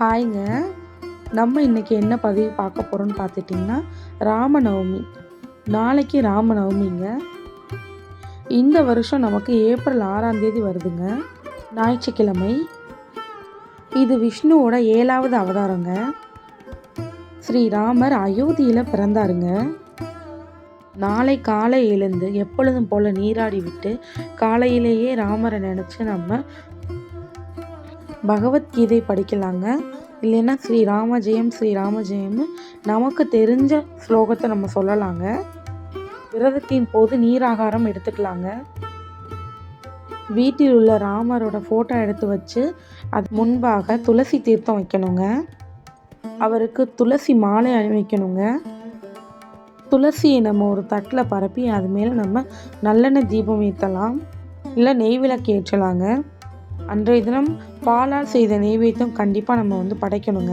ஹாய்ங்க. நம்ம இன்றைக்கி என்ன பதிவு பார்க்க போகிறோம்னு பார்த்துட்டிங்கன்னா ராமநவமி. நாளைக்கு ராமநவமிங்க. இந்த வருஷம் நமக்கு ஏப்ரல் ஆறாம் தேதி வருதுங்க. ஞாயிற்றுக்கிழமை. இது விஷ்ணுவோட ஏழாவது அவதாரங்க. ஸ்ரீராமர் அயோத்தியில் பிறந்தாருங்க. நாளை காலை எழுந்து எப்பொழுதும் போல் நீராடி விட்டு காலையிலேயே ராமரை நினச்சி நம்ம பகவத்கீதை படிக்கலாங்க. இல்லைன்னா ஸ்ரீ ராம ஜெயம் ஸ்ரீ ராம ஜெயம்னு நமக்கு தெரிஞ்ச ஸ்லோகத்தை நம்ம சொல்லலாங்க. விரதத்தின் போது நீராகாரம் எடுத்துக்கலாங்க. வீட்டில் உள்ள ராமரோட ஃபோட்டோ எடுத்து வச்சு அது முன்பாக துளசி தீர்த்தம் வைக்கணுங்க. அவருக்கு துளசி மாலை அணிவிக்கணுங்க. துளசியை நம்ம ஒரு தட்டில் பரப்பி அது மேலே நம்ம நல்லெண்ணெய் தீபம் ஏற்றலாம். இல்லை நெய் விளக்கு ஏற்றலாங்க. அன்றைய தினம் பாலால் செய்த நெய்வேத்தியம் கண்டிப்பாக நம்ம வந்து படைக்கணுங்க.